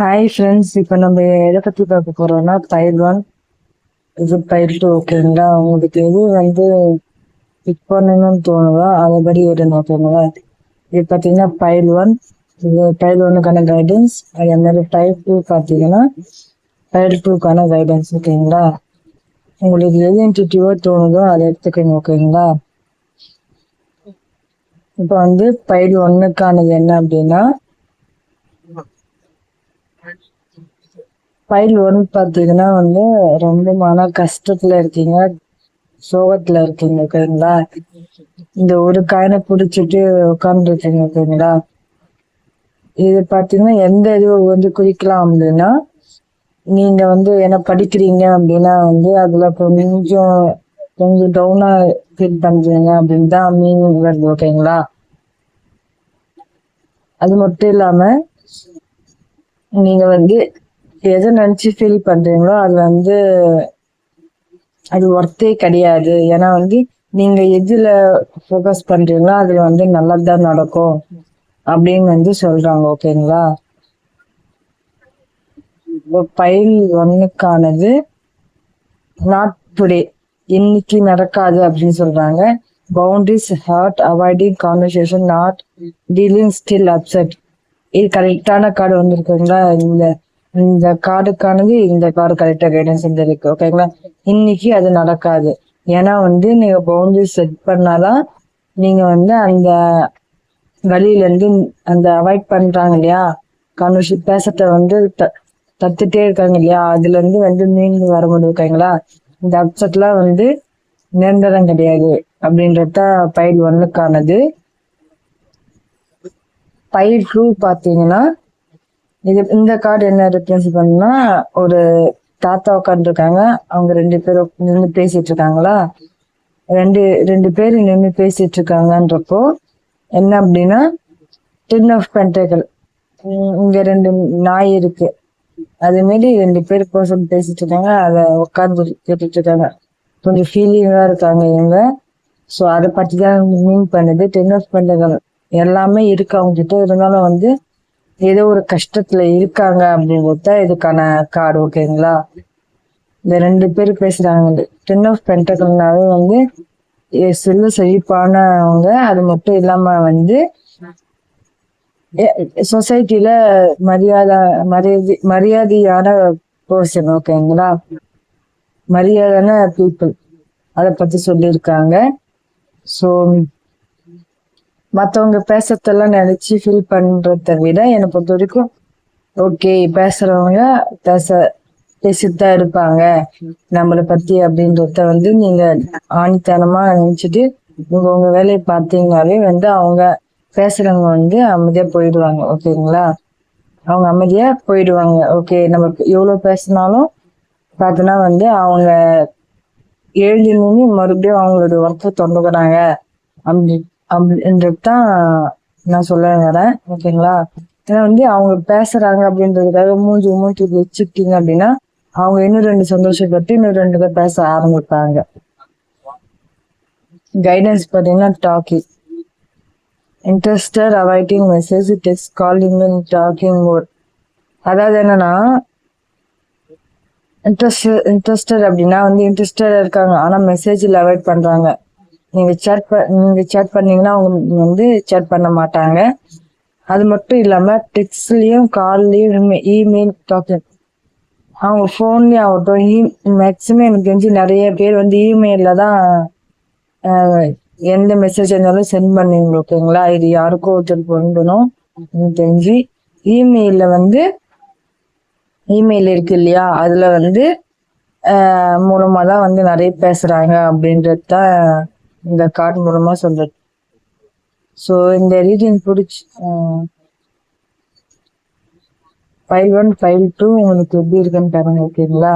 Hi friends இப்போ நம்ம எதை பற்றி பார்க்க போகிறோம்னா பயில் ஒன் இது பயில் டூ ஓகேங்களா உங்களுக்கு எது வந்து பிக் பண்ணணும்னு தோணுதோ அதைபடி எடுங்க ஓகேங்களா இது பார்த்தீங்கன்னா பயில் ஒன் இது பைல் ஒன்னுக்கான கைடன்ஸ் அதே மாதிரி டைப் டூ பார்த்தீங்கன்னா பயில் டூக்கான கைடன்ஸ் ஓகேங்களா உங்களுக்கு எது இன்டியூட்டிவோ தோணுதோ அதை எடுத்துக்கோங்க ஓகேங்களா இப்போ வந்து பயில் ஒன்னுக்கானது என்ன அப்படின்னா ஃபைல் ஒன் பார்த்தீங்கன்னா வந்து ரொம்ப மன கஷ்டத்துல இருக்கீங்க. சோகத்துல இருக்கீங்க ஓகேங்களா இந்த ஒரு காயினை பிடிச்சிட்டு உட்காந்துருக்கீங்க ஓகேங்களா இது பார்த்தீங்கன்னா எந்த இது வந்து குறிக்கலாம் அப்படின்னா நீங்க வந்து என்ன படிக்கிறீங்க அப்படின்னா வந்து அதுல கொஞ்சம் கொஞ்சம் டவுனா ஃபீல் பண்றீங்க அப்படின்னு தான் மீனிங் வருது ஓகேங்களா? அது மட்டும் இல்லாம நீங்க வந்து எதை நினச்சி ஃபீல் பண்ணுறீங்களோ அது வந்து அது ஒர்த்தே கிடையாது. ஏன்னா வந்து நீங்கள் எதில் ஃபோக்கஸ் பண்ணுறீங்களோ அதில் வந்து நல்லதுதான் நடக்கும். அப்படின்னு வந்து சொல்கிறாங்க ஓகேங்களா பயில் ஒன்றுக்கானது நாட் டுடே இன்னைக்கு நடக்காது அப்படின்னு சொல்றாங்க. Boundaries hard avoiding conversation not dealing still upset இது கரெக்டான கார்டு வந்திருக்குங்களா? இல்லை இந்த கார்டுக்கானது இந்த கார்டு கரெக்டாக கைடன்ஸ் இருக்கு ஓகேங்களா இன்னைக்கு அது நடக்காது. ஏன்னா வந்து நீங்க பவுண்டரி செட் பண்ணாதான் நீங்க வந்து அந்த வழியில இருந்து அந்த அவாய்ட் பண்றாங்க இல்லையா? கான்வர்ஷன் பேசத்தை வந்து தத்துட்டே இருக்காங்க இல்லையா? அதுல இருந்து வந்து நீங்க வர முடியும் ஓகேங்களா இந்த அப்செட்லாம் வந்து நிரந்தரம் கிடையாது. அப்படின்றத பயில் ஒன்னுக்கானது பயில் டூ பார்த்தீங்கன்னா இது இந்த கார்டு என்ன ரெப்ரசன்ட் பண்ணுனா ஒரு தாத்தா உட்காந்துருக்காங்க அவங்க ரெண்டு பேரும் நின்று பேசிட்டு இருக்காங்களா ரெண்டு ரெண்டு பேர் நின்று பேசிட்டு இருக்காங்கன்றப்போ என்ன அப்படின்னா டின் ஆஃப் பென்டேக்கல் இங்க ரெண்டு நாய் இருக்கு. அதே மாரி ரெண்டு பேர் பர்சன் பேசிட்டு இருக்காங்க அதை உட்காந்து கேட்டுட்டு இருக்காங்க கொஞ்சம் ஃபீலிங்கா இருக்காங்க இவங்க. ஸோ அதை பற்றி தான் மீன் பண்ணுது. டென் ஆஃப் பென்டேக்கல் எல்லாமே இருக்கு அவங்க கிட்ட இருந்தாலும் வந்து ஏதோ ஒரு கஷ்டத்துல இருக்காங்க அப்படிங்கிறது இதுக்கான கார்டு ஓகேங்களா இந்த ரெண்டு பேர் பேசுறாங்க டென் ஆஃப் பென்டகல்னாவே வந்து செல்வ செழிப்பானவங்க அது மட்டும் இல்லாம வந்து சொசைட்டில மரியாதை மரியாதை மரியாதையான பர்சன் ஓகேங்களா மரியாதையான பீப்புள் அதை பத்தி சொல்லியிருக்காங்க ஸோ மற்றவங்க பேசுறதெல்லாம் நினைச்சு ஃபீல் பண்றத விட என்னை பொறுத்த வரைக்கும் ஓகே பேசுறவங்க பேச பேசிட்டு இருப்பாங்க. நம்மளை பத்தி அப்படின்றத வந்து நீங்க ஆணித்தனமா நினைச்சிட்டு நீங்க உங்க வேலையை பார்த்தீங்கனாலே வந்து அவங்க பேசுறவங்க வந்து அமைதியா போயிடுவாங்க ஓகேங்களா? அவங்க அமைதியா போயிடுவாங்க. ஓகே நம்ம எவ்வளவு பேசினாலும் பார்த்தோன்னா வந்து அவங்க எழுதி நின்று மறுபடியும் அவங்களோட ஒர்க்கை தொடங்குறாங்க. அப்படி அப்படின்றது தான் நான் சொல்ல வரேன் ஓகேங்களா? ஏன்னா வந்து அவங்க பேசுறாங்க அப்படின்றதுக்காக மூஞ்சி மூஞ்சி வச்சுக்கிட்டீங்க அப்படின்னா அவங்க இன்னும் ரெண்டு சந்தோஷத்தை பற்றி இன்னும் ரெண்டு பேர் பேச ஆரம்பிப்பாங்க. கைடன்ஸ் பார்த்தீங்கன்னா talking interested avoiding message text calling and talking mode அதாவது என்னன்னா இன்ட்ரெஸ்ட் இன்ட்ரெஸ்டட் அப்படின்னா வந்து இன்ட்ரெஸ்டட் இருக்காங்க. ஆனால் மெசேஜில் அவாய்ட் பண்ணுறாங்க நீங்கள் சேட் ப நீங்கள் சேட் பண்ணீங்கன்னா அவங்க வந்து சேட் பண்ண மாட்டாங்க. அது மட்டும் இல்லாமல் டெக்ஸ்ட்லேயும் கால்லயும் இமெயில் டாக்கிங் அவங்க ஃபோன்லேயும் ஆகட்டும் e-, இ மேக்ஸிமம் எனக்கு தெரிஞ்சு நிறைய பேர் வந்து இமெயிலில் தான் எந்த மெசேஜ் இருந்தாலும் சென்ட் பண்ணுவீங்க ஓகேங்களா? இது யாருக்கும் ஒருத்தர் பண்ணணும் எனக்கு தெரிஞ்சு. இமெயிலில் வந்து இமெயில் இருக்கு இல்லையா? அதில் வந்து மூலமாக தான் வந்து நிறைய பேசுகிறாங்க அப்படின்றது தான் இந்த கார்டு மூலமா சொல்றது. ஸோ இந்த ரீடிங் பிடிச்சி ஃபைல் ஒன் ஃபைல் டூ உங்களுக்கு எப்படி இருக்குன்னு பாருங்க ஓகேங்களா